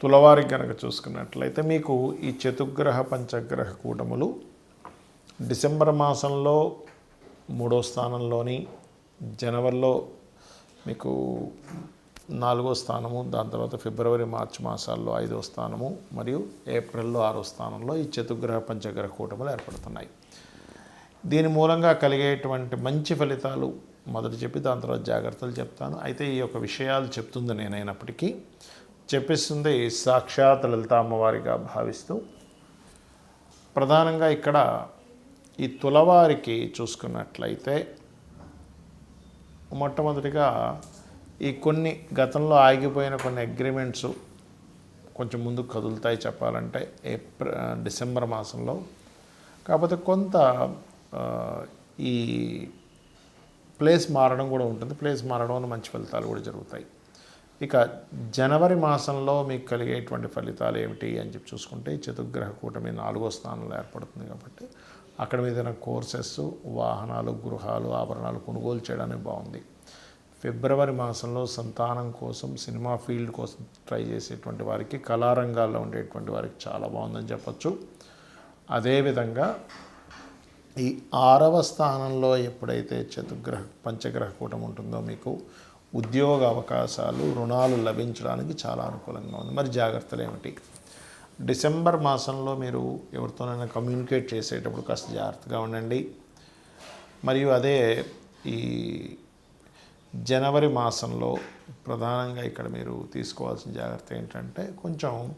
తులవారి కనుక చూసుకున్నట్లయితే మీకు ఈ చతుగ్రహ పంచగ్రహ కూటములు డిసెంబర్ మాసంలో మూడో స్థానంలోని జనవరిలో మీకు నాలుగో స్థానము దాని తర్వాత ఫిబ్రవరి మార్చి మాసాల్లో ఐదో స్థానము మరియు ఏప్రిల్లో ఆరో స్థానంలో ఈ చతుగ్రహ పంచగ్రహ కూటములు ఏర్పడుతున్నాయి. దీని మూలంగా కలిగేటువంటి మంచి ఫలితాలు మొదట చెప్పి దాని తర్వాత జాగ్రత్తలు చెప్తాను. అయితే ఈ యొక్క విషయాలు చెప్తుంది నేనైనప్పటికీ చెప్పిస్తుంది సాక్షాత్ లలిత అమ్మవారిగా భావిస్తూ. ప్రధానంగా ఇక్కడ ఈ తులవారికి చూసుకున్నట్లయితే మొట్టమొదటిగా ఈ కొన్ని గతంలో ఆగిపోయిన కొన్ని అగ్రిమెంట్స్ కొంచెం ముందుకు కదులుతాయి చెప్పాలంటే ఏప్రిల్ డిసెంబర్ మాసంలో. కాకపోతే కొంత ఈ ప్లేస్ మారడం కూడా ఉంటుంది. ప్లేస్ మారడం వల్ల మంచి ఫలితాలు కూడా జరుగుతాయి. ఇక జనవరి మాసంలో మీకు కలిగేటువంటి ఫలితాలు ఏమిటి అని చెప్పి చూసుకుంటే ఈ చతుర్గ్రహ కూటమి నాలుగో స్థానంలో ఏర్పడుతుంది కాబట్టి అక్కడ మీద కోర్సెస్ వాహనాలు గృహాలు ఆభరణాలు కొనుగోలు చేయడానికి బాగుంది. ఫిబ్రవరి మాసంలో సంతానం కోసం సినిమా ఫీల్డ్ కోసం ట్రై చేసేటువంటి వారికి కళారంగాల్లో ఉండేటువంటి వారికి చాలా బాగుందని చెప్పచ్చు. అదేవిధంగా ఈ ఆరవ స్థానంలో ఎప్పుడైతే చతుర్గ్రహ పంచగ్రహ కూటం ఉంటుందో మీకు ఉద్యోగ అవకాశాలు రుణాలు లభించడానికి చాలా అనుకూలంగా ఉంది. మరి జాగ్రత్తలు ఏమిటి? డిసెంబర్ మాసంలో మీరు ఎవరితోనైనా కమ్యూనికేట్ చేసేటప్పుడు కాస్త జాగ్రత్తగా ఉండండి. మరియు అదే ఈ జనవరి మాసంలో ప్రధానంగా ఇక్కడ మీరు తీసుకోవాల్సిన జాగ్రత్త ఏంటంటే కొంచెం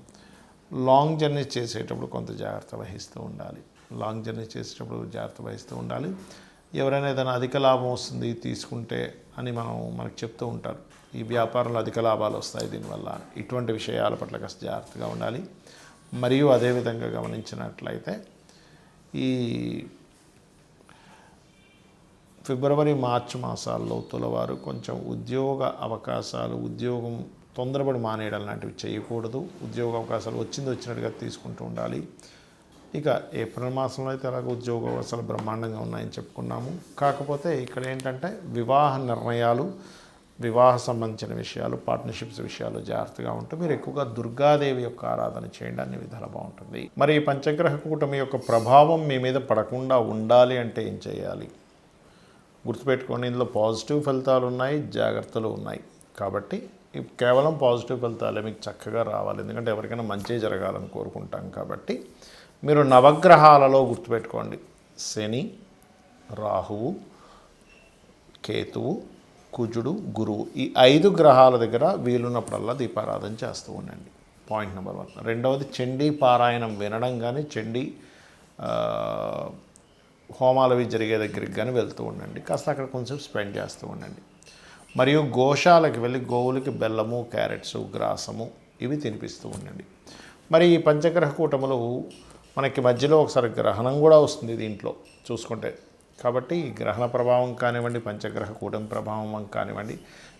లాంగ్ జర్నీ చేసేటప్పుడు కొంత జాగ్రత్త వహిస్తూ ఉండాలి. లాంగ్ జర్నీ చేసేటప్పుడు జాగ్రత్త వహిస్తూ ఉండాలి. ఎవరైనా ఏదైనా అధిక లాభం వస్తుంది తీసుకుంటే అని మనం మనకు చెప్తూ ఉంటారు. ఈ వ్యాపారంలో అధిక లాభాలు వస్తాయి దీనివల్ల ఇటువంటి విషయాల పట్ల కాస్త జాగ్రత్తగా ఉండాలి. మరియు అదేవిధంగా గమనించినట్లయితే ఈ ఫిబ్రవరి మార్చి మాసాల్లో తులవారు కొంచెం ఉద్యోగ అవకాశాలు ఉద్యోగం తొందరపడి మానేయడం లాంటివి చేయకూడదు. ఉద్యోగ అవకాశాలు వచ్చింది వచ్చినట్టుగా తీసుకుంటూ ఉండాలి. ఇక ఏప్రిల్ మాసంలో అయితే అలాగ ఉద్యోగ అవసరాలు బ్రహ్మాండంగా ఉన్నాయని చెప్పుకున్నాము. కాకపోతే ఇక్కడ ఏంటంటే వివాహ నిర్ణయాలు వివాహ సంబంధించిన విషయాలు పార్ట్నర్షిప్స్ విషయాలు జాగ్రత్తగా ఉంటే మీరు ఎక్కువగా దుర్గాదేవి యొక్క ఆరాధన చేయండి అన్ని విధాలు బాగుంటుంది. మరి ఈ పంచగ్రహ కూటమి యొక్క ప్రభావం మీ మీద పడకుండా ఉండాలి అంటే ఏం చేయాలి? గుర్తుపెట్టుకోండి ఇందులో పాజిటివ్ ఫలితాలు ఉన్నాయి జాగ్రత్తలు ఉన్నాయి. కాబట్టి కేవలం పాజిటివ్ ఫలితాలే మీకు చక్కగా రావాలి. ఎందుకంటే ఎవరికైనా మంచి జరగాలని కోరుకుంటాం కాబట్టి మీరు నవగ్రహాలలో గుర్తుపెట్టుకోండి. శని రాహువు కేతువు కుజుడు గురువు ఈ ఐదు గ్రహాల దగ్గర వీలున్నప్పుడల్లా దీపారాధన చేస్తూ ఉండండి. Point number one. రెండవది చండీ పారాయణం వినడం కానీ చండీ హోమాలవి హోమాలు అవి జరిగే దగ్గరికి కానీ వెళ్తూ ఉండండి. కాస్త అక్కడ కొంచెం స్పెండ్ చేస్తూ ఉండండి. మరియు గోశాలకు వెళ్ళి గోవులకి బెల్లము క్యారెట్స్ గ్రాసము ఇవి తినిపిస్తూ ఉండండి. మరి ఈ పంచగ్రహ కూటములు మనకి మధ్యలో ఒకసారి గ్రహణం కూడా వస్తుంది దీంట్లో చూసుకుంటే. కాబట్టి గ్రహణ ప్రభావం కానివ్వండి పంచగ్రహ కూటమి ప్రభావం కానివ్వండి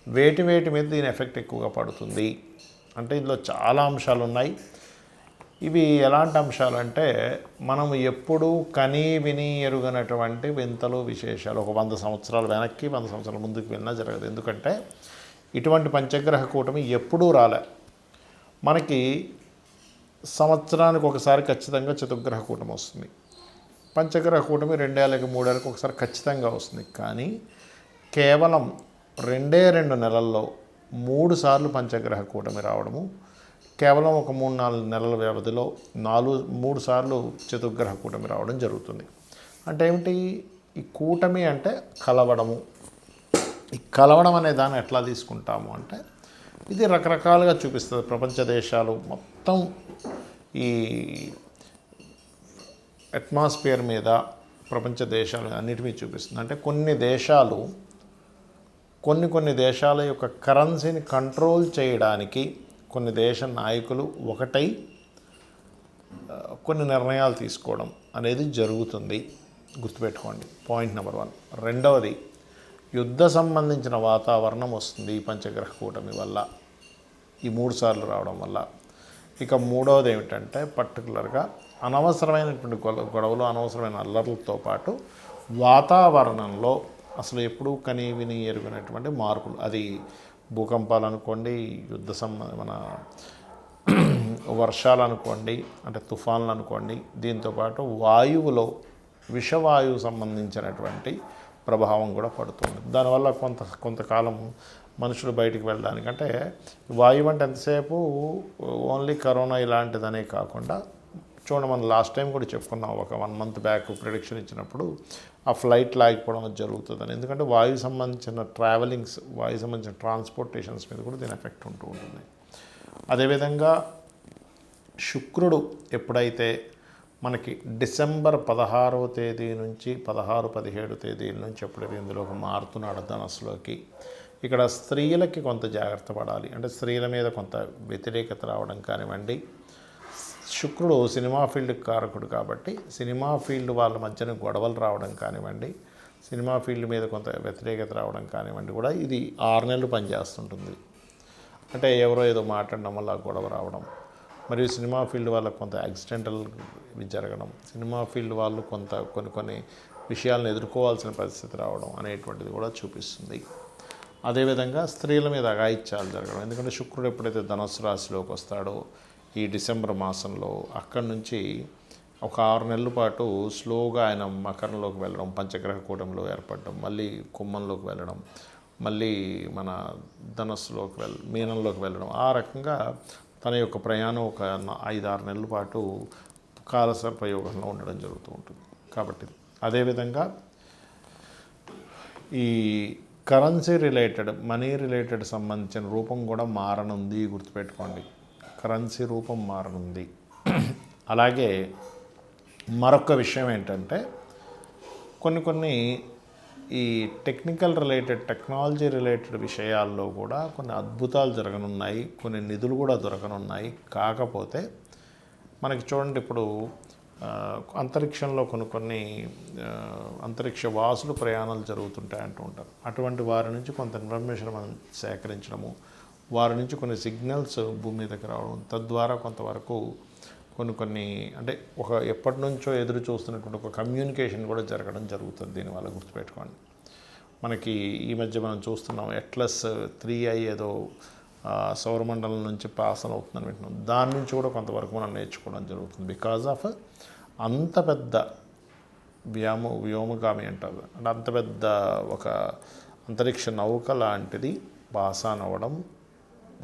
వేటి వేటి మీద దీని ఎఫెక్ట్ ఎక్కువగా పడుతుంది. అంటే ఇందులో చాలా అంశాలు ఉన్నాయి. ఇవి ఎలాంటి అంశాలు అంటే మనం ఎప్పుడూ కనీ విని ఎరుగనటువంటి వింతలు విశేషాలు ఒక వంద సంవత్సరాల వెనక్కి వంద సంవత్సరాల ముందుకు వెళ్ళినా జరగదు. ఎందుకంటే ఇటువంటి పంచగ్రహ కూటమి ఎప్పుడూ రాలే. మనకి సంవత్సరానికి ఒకసారి ఖచ్చితంగా చతుర్గ్రహ కూటమి వస్తుంది. పంచగ్రహ కూటమి రెండేళ్ళకి మూడేళ్ళకి ఒకసారి ఖచ్చితంగా వస్తుంది. కానీ కేవలం రెండే రెండు నెలల్లో మూడు సార్లు పంచగ్రహ కూటమి రావడము కేవలం ఒక మూడు నాలుగు నెలల వ్యవధిలో నాలుగు మూడు సార్లు చతుర్గ్రహ కూటమి రావడం జరుగుతుంది. అంటే ఏమిటి? ఈ కూటమి అంటే కలవడము. ఈ కలవడం అనే దాన్ని ఎట్లా తీసుకుంటాము అంటే ఇది రకరకాలుగా చూపిస్తుంది ప్రపంచ దేశాలు మొత్తం ఈ అట్మాస్ఫియర్ మీద ప్రపంచ దేశాలు అన్నిటి మీద చూపిస్తుంది. అంటే కొన్ని దేశాలు కొన్ని కొన్ని దేశాల యొక్క కరెన్సీని కంట్రోల్ చేయడానికి కొన్ని దేశ నాయకులు ఒకటై కొన్ని నిర్ణయాలు తీసుకోవడం అనేది జరుగుతుంది. గుర్తుపెట్టుకోండి. Point number one. రెండవది యుద్ధ సంబంధించిన వాతావరణం వస్తుంది ఈ పంచగ్రహ కూటమి వల్ల. ఈ మూడు సార్లు రావడం వల్ల. ఇక మూడవది ఏమిటంటే పర్టికులర్గా అనవసరమైనటువంటి గొడవలు అనవసరమైన అల్లర్లతో పాటు వాతావరణంలో అసలు ఎప్పుడూ కని విని ఎరుగినటువంటి మార్పులు. అది భూకంపాలు అనుకోండి యుద్ధ సంబంధ మన వర్షాలు అనుకోండి అంటే తుఫాన్లు అనుకోండి దీంతోపాటు వాయువులో విషవాయువు సంబంధించినటువంటి ప్రభావం కూడా పడుతుంది. దానివల్ల కొంత కొంతకాలం మనుషులు బయటికి వెళ్ళడానికి అంటే వాయువు అంటే ఎంతసేపు ఓన్లీ కరోనా ఇలాంటిదనే కాకుండా చూడండి మనం లాస్ట్ టైం కూడా చెప్పుకున్నాం ఒక వన్ మంత్ బ్యాక్ ప్రిడిక్షన్ ఇచ్చినప్పుడు ఆ ఫ్లైట్ లాగిపోవడం జరుగుతుందని. ఎందుకంటే వాయు సంబంధించిన ట్రావెలింగ్స్ వాయు సంబంధించిన ట్రాన్స్పోర్టేషన్స్ మీద కూడా దీని ఎఫెక్ట్ ఉంటూ ఉంటుంది. అదేవిధంగా శుక్రుడు ఎప్పుడైతే మనకి డిసెంబర్ పదహారవ తేదీ నుంచి పదహారు పదిహేడు తేదీల నుంచి ఎప్పుడైతే ఇందులోకి మారుతున్నాడు ధనస్సులోకి ఇక్కడ స్త్రీలకి కొంత జాగ్రత్త పడాలి. అంటే స్త్రీల మీద కొంత వ్యతిరేకత రావడం కానివ్వండి. శుక్రుడు సినిమా ఫీల్డ్ కారకుడు కాబట్టి సినిమా ఫీల్డ్ వాళ్ళ మధ్యన గొడవలు రావడం కానివ్వండి సినిమా ఫీల్డ్ మీద కొంత వ్యతిరేకత రావడం కానివ్వండి కూడా ఇది ఆరు నెలలు పనిచేస్తుంటుంది. అంటే ఎవరో ఏదో మాట్లాడడం వల్ల గొడవ రావడం. మరియు సినిమా ఫీల్డ్ వాళ్ళకు కొంత యాక్సిడెంటల్ జరగడం సినిమా ఫీల్డ్ వాళ్ళు కొంత కొన్ని కొన్ని విషయాలను ఎదుర్కోవాల్సిన పరిస్థితి రావడం అనేటువంటిది కూడా చూపిస్తుంది. అదేవిధంగా స్త్రీల మీద అగాయిత్యాలు జరగడం ఎందుకంటే శుక్రుడు ఎప్పుడైతే ధనుసు రాశిలోకి వస్తాడో ఈ డిసెంబర్ మాసంలో అక్కడి నుంచి ఒక ఆరు నెలల పాటు స్లోగా ఆయన మకరంలోకి వెళ్ళడం పంచగ్రహ కూటంలో ఏర్పడడం మళ్ళీ కుమ్మంలోకి వెళ్ళడం మళ్ళీ మన ధనస్సులోకి వెళ్ళ మీనంలోకి వెళ్ళడం ఆ రకంగా తన యొక్క ప్రయాణం ఒక ఐదు ఆరు నెలల పాటు కాలసర్పయోగంలో ఉండడం జరుగుతూ ఉంటుంది. కాబట్టి అదేవిధంగా ఈ కరెన్సీ రిలేటెడ్ మనీ రిలేటెడ్ సంబంధించిన రూపం కూడా మారనుంది గుర్తుపెట్టుకోండి. కరెన్సీ రూపం మారనుంది. అలాగే మరొక విషయం ఏంటంటే కొన్ని కొన్ని ఈ టెక్నికల్ రిలేటెడ్ టెక్నాలజీ రిలేటెడ్ విషయాల్లో కూడా కొన్ని అద్భుతాలు జరగనున్నాయి కొన్ని నిధులు కూడా దొరకనున్నాయి. కాకపోతే మనకి చూడండి ఇప్పుడు అంతరిక్షంలో కొన్ని కొన్ని అంతరిక్ష వాసులు ప్రయాణాలు జరుగుతుంటాయి అంటూ ఉంటారు. అటువంటి వారి నుంచి కొంత ఇన్ఫర్మేషన్ మనం సేకరించడము వారి నుంచి కొన్ని సిగ్నల్స్ భూమి మీదకి రావడం తద్వారా కొంతవరకు కొన్ని కొన్ని అంటే ఒక ఎప్పటి నుంచో ఎదురు చూస్తున్నటువంటి ఒక కమ్యూనికేషన్ కూడా జరగడం జరుగుతుంది దీనివల్ల గుర్తుపెట్టుకోండి. మనకి ఈ మధ్య మనం చూస్తున్నాం ఎట్లస్ త్రీ ఐ ఏదో సౌరమండలం నుంచి పాస్ అవుతుందని వింటున్నాం. దాని నుంచి కూడా కొంతవరకు మనం నేర్చుకోవడం జరుగుతుంది. బికాజ్ ఆఫ్ అంత పెద్ద వ్యామ వ్యోమగామి అంటారు అంటే అంత పెద్ద ఒక అంతరిక్ష నౌక లాంటిది పాసాన్ అవ్వడం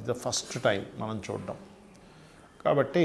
ఇది ఫస్ట్ టైం మనం చూడడం. కాబట్టి